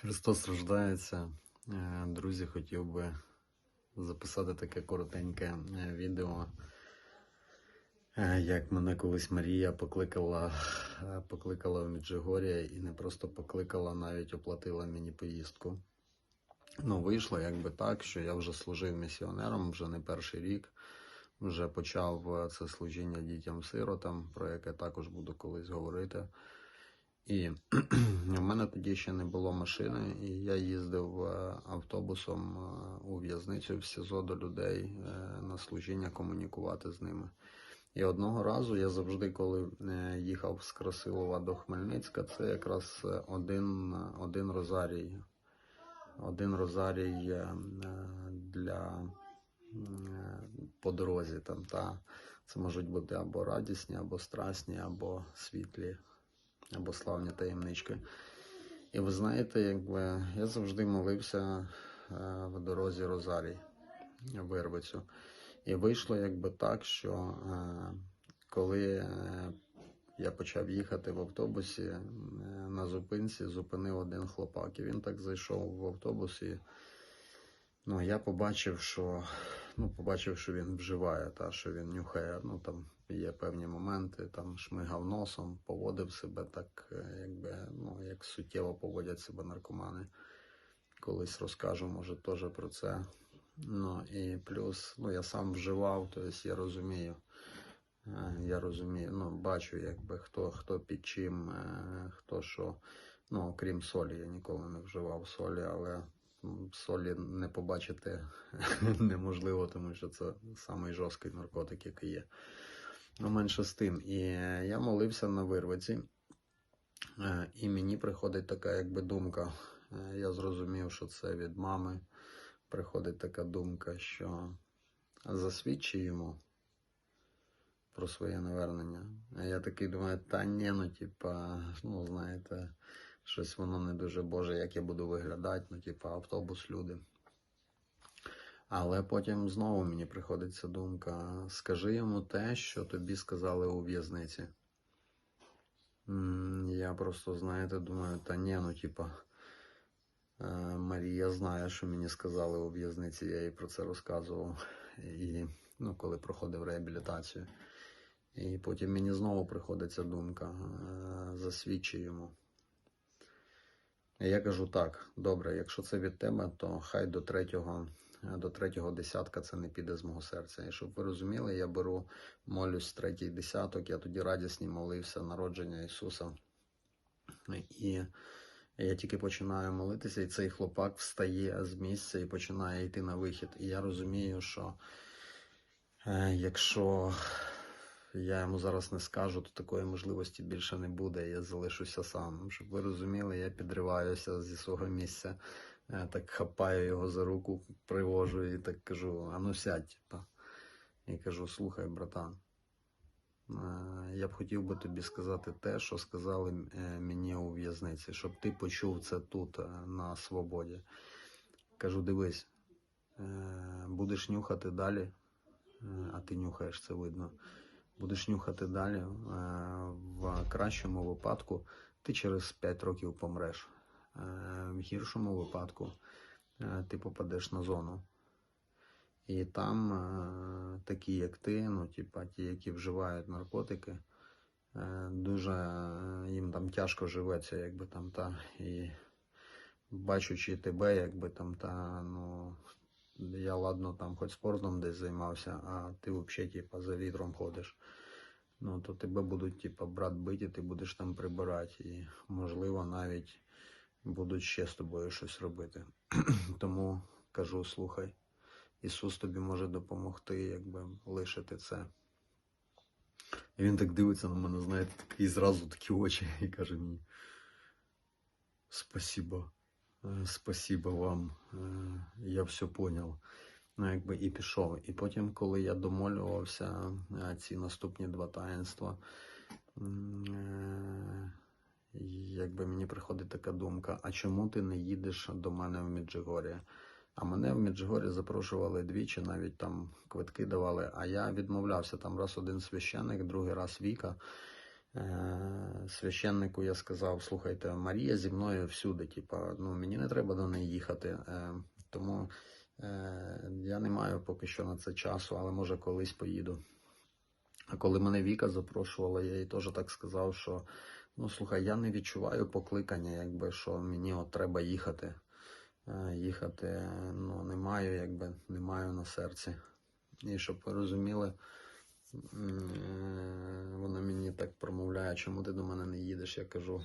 Христос рождається. Е, Друзі, хотів би записати таке коротеньке е, відео, е, як мене колись Марія покликала, покликала в Меджигор'я і не просто покликала, навіть оплатила мені поїздку. Ну, вийшло якби так, що я вже служив місіонером вже не перший рік. Вже почав це служіння дітям-сиротам, про яке також буду колись говорити. І в мене тоді ще не було машини, і я їздив е, автобусом е, у в'язницю в СІЗО до людей е, на служіння комунікувати з ними. І одного разу я завжди, коли їхав з Красилова до Хмельницька, це якраз один, один розарій. Один розарій для по дорозі там, та це можуть бути або радісні, або страсні, або світлі або славні таємнички. І ви знаєте, якби я завжди молився е, в дорозі Розарій Вирвицю. І вийшло якби так, що е, коли е, я почав їхати в автобусі на зупинці, зупинив один хлопак. І він так зайшов в автобус і ну, я побачив, що ну, побачив, що він вживає, та, що він нюхає. Ну там є певні моменти, там шмигав носом, поводив себе так, е, якби, ну, як суттєво поводять себе наркомани. Колись розкажу, може, теж про це. Ну і плюс, ну я сам вживав, тобто я розумію. Е, Я розумію, ну бачу, якби хто, хто під чим, е, хто що. Ну, окрім солі, я ніколи не вживав солі, але солі не побачити неможливо, тому що це самий жорсткий наркотик, який є. Ну, менше з тим. І е, я молився на вирвиці, е, і мені приходить така якби думка. Е, Я зрозумів, що це від мами. Приходить така думка, що засвідчи йому про своє навернення. А я такий думаю, та ні, ну типа, ну знаєте, щось воно не дуже боже, як я буду виглядати, ну, типа, автобус, люди. Але потім знову мені приходить ця думка: скажи йому те, що тобі сказали у в'язниці. Я просто, знаєте, думаю, та ні, ну типа, е, Марія знає, що мені сказали у в'язниці, я їй про це розказував. І, ну, коли проходив реабілітацію. І потім мені знову приходить ця думка, е, засвідчи йому. Я кажу так, добре, якщо це від тебе, то хай до третього, е, до третього десятка це не піде з мого серця. І щоб ви розуміли, я беру, молюсь третій десяток, я тоді радісні молився народження Ісуса. І я тільки починаю молитися, і цей хлопак встає з місця і починає йти на вихід. І я розумію, що е, якщо я йому зараз не скажу, то такої можливості більше не буде. Я залишуся сам. Щоб ви розуміли, я підриваюся зі свого місця, е, так хапаю його за руку, привожу і так кажу: а ну сядь, типа. І кажу: слухай, братан. е, Я б хотів би тобі сказати те, що сказали е, мені у в'язниці, щоб ти почув це тут, на свободі. Кажу, дивись, будеш нюхати далі, а ти нюхаєш це видно. Будеш нюхати далі, е, в кращому випадку ти через 5 років помреш. Е, В гіршому випадку е, ти попадеш на зону. І там такі, як ти, ну, типа ті, які вживають наркотики, дуже їм там тяжко живеться, якби там та. І бачучи тебе, якби там та, ну, я ладно там хоч спортом десь займався, а ти взагалі типа за вітром ходиш. Ну, то тебе будуть, типа, брат бити, ти будеш там прибирати. І, можливо, навіть будуть ще з тобою щось робити. Тому кажу, слухай, Ісус тобі може допомогти, якби лишити це. І він так дивиться на мене, знаєте, такий зразу такі очі, і каже мені: Спасибо, е, спасибо вам, е, я все понял. Ну, якби і пішов. І потім, коли я домолювався ці наступні два таїнства, е, якби мені приходить така думка: а чому ти не їдеш до мене в Міджигор'я? А мене в Міджигорі запрошували двічі, навіть там квитки давали, а я відмовлявся. Там раз один священик, другий раз Віка. Е, священнику я сказав: слухайте, Марія зі мною всюди. Типа, ну мені не треба до неї їхати. Е, тому е, я не маю поки що на це часу, але може колись поїду. А коли мене Віка запрошувала, я їй теж так сказав, що ну слухай, я не відчуваю покликання, якби що мені от треба їхати. Їхати ну, не маю, якби не маю на серці. І щоб ви розуміли, вона мені так промовляє, чому ти до мене не їдеш. Я кажу,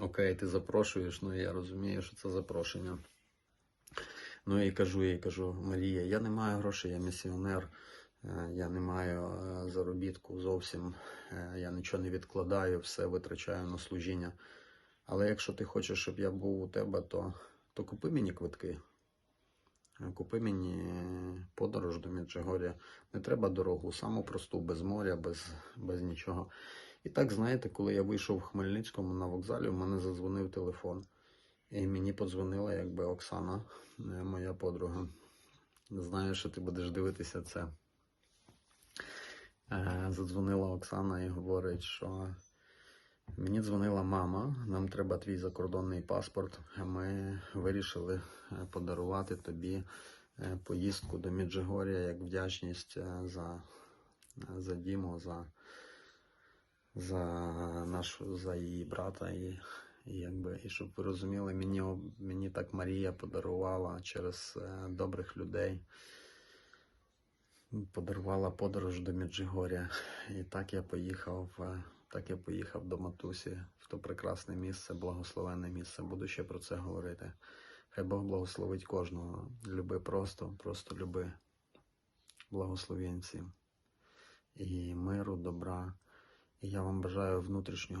окей, ти запрошуєш, ну я розумію, що це запрошення. Ну і кажу їй, кажу, Марія, я не маю грошей, я місіонер, е, я не маю е, заробітку зовсім, е, я нічого не відкладаю, все витрачаю на служіння. Але якщо ти хочеш, щоб я був у тебе, то, то купи мені квитки. Купи мені подорож до Меджигор'я. Не треба дорогу, саму просту, без моря, без, без нічого. І так, знаєте, коли я вийшов в Хмельницькому на вокзалі, у мене задзвонив телефон. І мені подзвонила якби Оксана, е, моя подруга. Знаю, що ти будеш дивитися це. Е, Задзвонила Оксана і говорить, що мені дзвонила мама, нам треба твій закордонний паспорт. Ми вирішили е, подарувати тобі е, поїздку до Міджигорія як вдячність е, за, за Діму, за, за нашу за її брата. І, і, якби, і щоб ви розуміли, мені, мені так Марія подарувала через добрих людей. Подарувала подорож до Меджигоря. І так я поїхав, так я поїхав до Матусі в то прекрасне місце, благословенне місце. Буду ще про це говорити. Хай Бог благословить кожного. Люби просто, просто люби. Благословенці. І миру, добра. І я вам бажаю внутрішнього